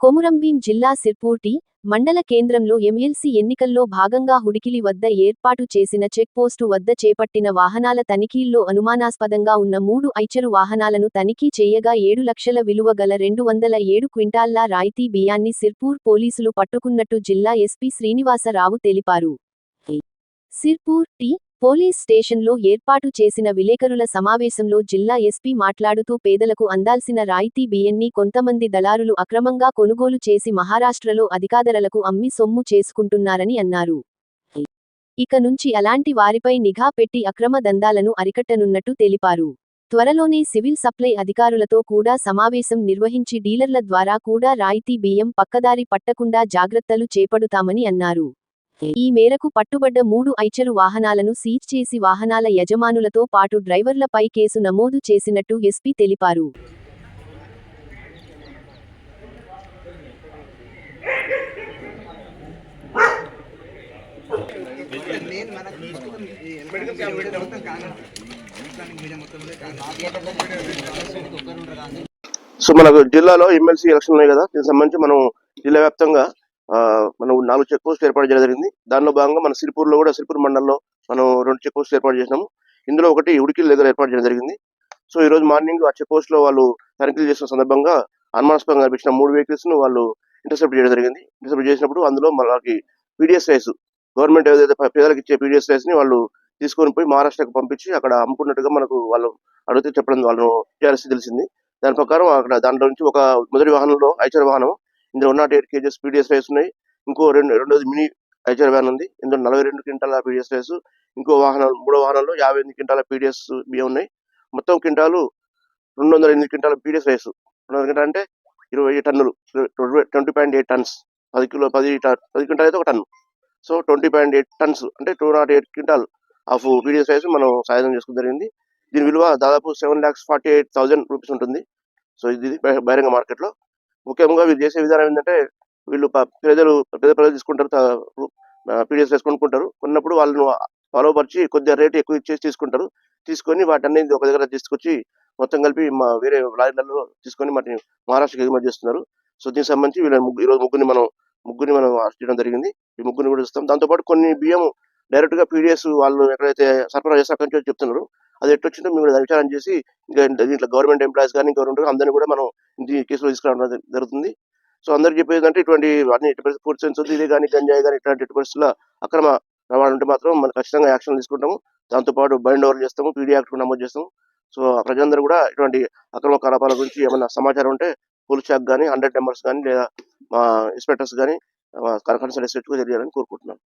కొమురంభీం జిల్లా సిర్పూర్టి మండల కేంద్రంలో ఎమ్మెల్సీ ఎన్నికల్లో భాగంగా హుడికిలి వద్ద ఏర్పాటు చేసిన చెక్పోస్టు వద్ద చేపట్టిన వాహనాల తనిఖీల్లో అనుమానాస్పదంగా ఉన్న మూడు ఐచరు వాహనాలను తనిఖీ చేయగా ఏడు లక్షల విలువ గల రెండు వందల ఏడు క్వింటాల్లా రాయితీ బియ్యాన్ని సిర్పూర్ పోలీసులు పట్టుకున్నట్టు జిల్లా ఎస్పీ శ్రీనివాసరావు తెలిపారు. సిర్పూర్ టి పోలీస్ స్టేషన్లో ఏర్పాటు చేసిన విలేకరుల సమావేశంలో జిల్లా ఎస్పీ మాట్లాడుతూ పేదలకు అందాల్సిన రాయితీ బియ్యన్ని కొంతమంది దళారులు అక్రమంగా కొనుగోలు చేసి మహారాష్ట్రలో అధికాదరలకు అమ్మి సొమ్ము చేసుకుంటున్నారని అన్నారు. ఇక నుంచి అలాంటి వారిపై నిఘా పెట్టి అక్రమ దందాలను అరికట్టనున్నట్టు తెలిపారు. త్వరలోనే సివిల్ సప్లై అధికారులతో కూడా సమావేశం నిర్వహించి డీలర్ల ద్వారా కూడా రాయితీ బియ్యం పక్కదారి పట్టకుండా జాగ్రత్తలు చేపడుతామని అన్నారు. ఈ మేరకు పట్టుబడ్డ మూడు ఐచరు వాహనాలను సీజ్ చేసి వాహనాల యజమానులతో పాటు డ్రైవర్లపై కేసు నమోదు చేసినట్టు ఎస్పీ తెలిపారు. సో మనకు జిల్లాలో ఎమ్మెల్సీ ఎలక్షన్ ఉన్నాయి కదా దీనికి సంబంధించి మనం జిల్లా వ్యాప్తంగా మనం నాలుగు చెక్ పోస్ట్ ఏర్పాటు చేయడం జరిగింది. దానిలో భాగంగా మన సిరిపూర్లో కూడా సిరిపూర్ మండలంలో మనం రెండు చెక్ పోస్ట్ ఏర్పాటు చేసినాము. ఇందులో ఒకటి ఉడికిల దగ్గర ఏర్పాటు చేయడం జరిగింది. సో ఈ రోజు మార్నింగ్ ఆ చెక్ పోస్ట్లో వాళ్ళు తనిఖీలు చేసిన సందర్భంగా అనుమానాస్పదంగా కనిపించిన మూడు వెహికల్స్ను వాళ్ళు ఇంటర్సెప్ట్ చేయడం జరిగింది. ఇంటర్సెప్ట్ చేసినప్పుడు అందులో మనకి పీడిఎస్ రైస్ గవర్నమెంట్ ఏదైతే పేదలకు ఇచ్చే పీడిఎస్ రైస్ని వాళ్ళు తీసుకొని పోయి మహారాష్ట్రకు పంపించి అక్కడ అమ్ముకున్నట్టుగా మనకు వాళ్ళు అడిగితే చెప్పడం వాళ్ళు టీఆర్ఎస్ తెలిసింది. దాని ప్రకారం అక్కడ దాంట్లో నుంచి ఒక మొదటి వాహనంలో ఐచర్ వాహనం ఇందులో one nought eight kgs PDS rice ఉన్నాయి. ఇంకో రెండు రెండోది మినీ ఐచర్ వ్యాన్ ఉంది. ఇందులో నలభై రెండు క్వింటాల పీడిఎస్ రైస్. ఇంకో వాహనాలు మూడో వాహనాల్లో యాభై ఎనిమిది క్వింటాల పీడిఎస్ బియ్యం ఉన్నాయి. మొత్తం క్వింటాలు రెండు వందల ఎనిమిది క్వింటాల పీడిఎస్ రైస్. రెండు వందల అంటే ఇరవై టన్నులు. Twenty point eight tons. పది కిలో పది పది క్వింటాల్ అయితే ఒక ton. So twenty point eight tons అంటే two nought eight quintal of PDS rice మనం సాయుధం చేసుకోవడం జరిగింది. దీని విలువ దాదాపు seven lakhs forty eight thousand rupees ఉంటుంది. సో ఇది బహిరంగ మార్కెట్లో. ముఖ్యంగా వీళ్ళు చేసే విధానం ఏంటంటే వీళ్ళు ప్రజలు పేద ప్రజలు తీసుకుంటారు పీడిఎస్ రైస్ కొనుక్కుంటారు. కొన్నప్పుడు వాళ్ళను ఫాలో పరిచి కొద్దిగా రేటు ఎక్కువ ఇచ్చేసి తీసుకుంటారు. తీసుకొని వాటన్ని ఒక దగ్గర తీసుకొచ్చి మొత్తం కలిపి మా వేరే లారీలలో తీసుకొని వాటిని మహారాష్ట్రకి ఎగుమతి చేస్తున్నారు. సో దీనికి సంబంధించి వీళ్ళ ముగ్గు- ఈరోజు ముగ్గురిని మనం ముగ్గురిని మనం అరెస్ట్ చేయడం జరిగింది. ఈ ముగ్గురిని కూడా చూస్తాం. దాంతోపాటు కొన్ని బియ్యం డైరెక్ట్గా పీడిఎస్ వాళ్ళు ఎక్కడైతే సరఫరా చేస్తే అక్కడి నుంచి చెప్తున్నారు. అది ఎట్టు వచ్చిందో మేము కూడా చేసి ఇంకా దీంట్లో గవర్నమెంట్ ఎంప్లాయీస్ కానీ గవర్నమెంట్ అందరినీ కూడా మనం ఈ కేసులో తీసుకురావడం జరుగుతుంది. సో అందరికి చెప్పేది అంటే ఇటువంటి అన్ని ఫుడ్ సెన్స్ ఇది కానీ గంజాయి కానీ ఇట్లాంటి ఎట్టి పరిస్థితుల్లో అక్రమ రవాణా ఉంటే మాత్రం మనం ఖచ్చితంగా యాక్షన్ తీసుకుంటాము. దాంతోపాటు బైండ్ ఓవర్ చేస్తాము. పీడీ యాక్ట్ కూడా నమోదు చేస్తాము. సో ప్రజలందరూ కూడా ఇటువంటి అక్రమ కలాపాల గురించి ఏమైనా సమాచారం ఉంటే పోలీస్ శాఖ కానీ హండ్రెడ్ నెంబర్స్ కానీ లేదా మా ఇన్స్పెక్టర్స్ కానీ కన్సల్ట్ తెలియాలని కోరుకుంటున్నాను.